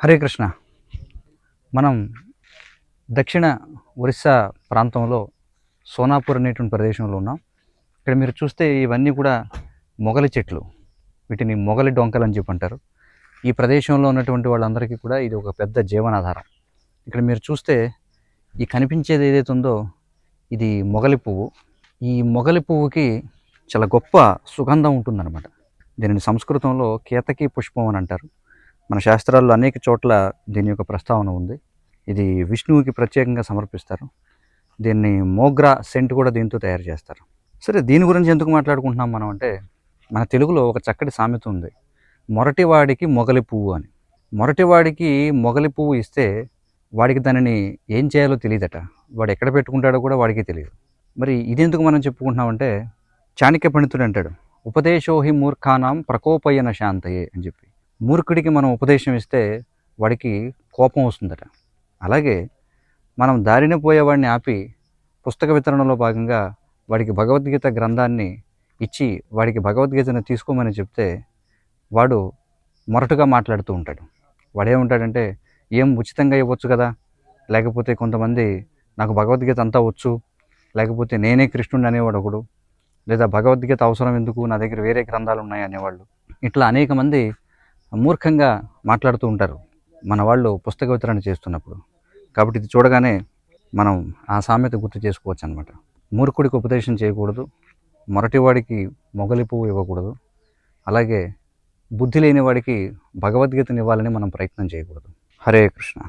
హరే కృష్ణ. మనం దక్షిణ ఒరిస్సా ప్రాంతంలో సోనాపూర్ అనేటువంటి ప్రదేశంలో ఉన్నాం. ఇక్కడ మీరు చూస్తే ఇవన్నీ కూడా మొగలి చెట్లు. వీటిని మొగలి డొంకలు అని చెప్పి అంటారు. ఈ ప్రదేశంలో ఉన్నటువంటి వాళ్ళందరికీ కూడా ఇది ఒక పెద్ద జీవనాధారం. ఇక్కడ మీరు చూస్తే ఈ కనిపించేది ఏదైతే ఉందో ఇది మొగలి పువ్వు. ఈ మొగలి పువ్వుకి చాలా గొప్ప సుగంధం ఉంటుందన్నమాట. దీనిని సంస్కృతంలో కేతకి పుష్పం అని అంటారు. మన శాస్త్రాల్లో అనేక చోట్ల దీని యొక్క ప్రస్తావన ఉంది. ఇది విష్ణువుకి ప్రత్యేకంగా సమర్పిస్తారు. దీన్ని మోగ్రా సెంట్ కూడా దీంతో తయారు చేస్తారు. సరే దీని గురించి ఎందుకు మాట్లాడుకుంటున్నాం మనం అంటే మన తెలుగులో ఒక చక్కటి సామెత ఉంది. మొరటివాడికి మొగలి పువ్వు అని. మొరటివాడికి మొగలి పువ్వు ఇస్తే వాడికి దానిని ఏం చేయాలో తెలియదట. వాడు ఎక్కడ పెట్టుకుంటాడో కూడా వాడికి తెలియదు. మరి ఇదెందుకు మనం చెప్పుకుంటున్నామంటే చాణక్య పండితుడు అంటాడు ఉపదేశోహి మూర్ఖానాం ప్రకోపయన శాంతయే అని చెప్పి. మూర్ఖుడికి మనం ఉపదేశం ఇస్తే వాడికి కోపం వస్తుందట. అలాగే మనం దారిన పోయేవాడిని ఆపి పుస్తక వితరణలో భాగంగా వాడికి భగవద్గీత గ్రంథాన్ని ఇచ్చి వాడికి భగవద్గీతను తీసుకోమని చెప్తే వాడు మొరటుగా మాట్లాడుతూ ఉంటాడు. వాడు ఏముంటాడంటే ఏం ఉచితంగా ఇవ్వచ్చు కదా? లేకపోతే కొంతమంది నాకు భగవద్గీత అంతా వచ్చు. లేకపోతే నేనే కృష్ణుడు అనేవాడు ఒకడు. లేదా భగవద్గీత అవసరం ఎందుకు? నా దగ్గర వేరే గ్రంథాలు ఉన్నాయి అనేవాళ్ళు. ఇట్లా అనేక మంది మూర్ఖంగా మాట్లాడుతూ ఉంటారు. మన వాళ్ళు పుస్తక వితరణ చేస్తున్నప్పుడు. కాబట్టి ఇది చూడగానే మనం ఆ సామెత గుర్తు చేసుకోవచ్చు అనమాట మూర్ఖుడికి ఉపదేశం చేయకూడదు. మొరటివాడికి మొగలి పువ్వు ఇవ్వకూడదు. అలాగే బుద్ధి లేని వాడికి భగవద్గీతని ఇవ్వాలని మనం ప్రయత్నం చేయకూడదు. హరే కృష్ణ.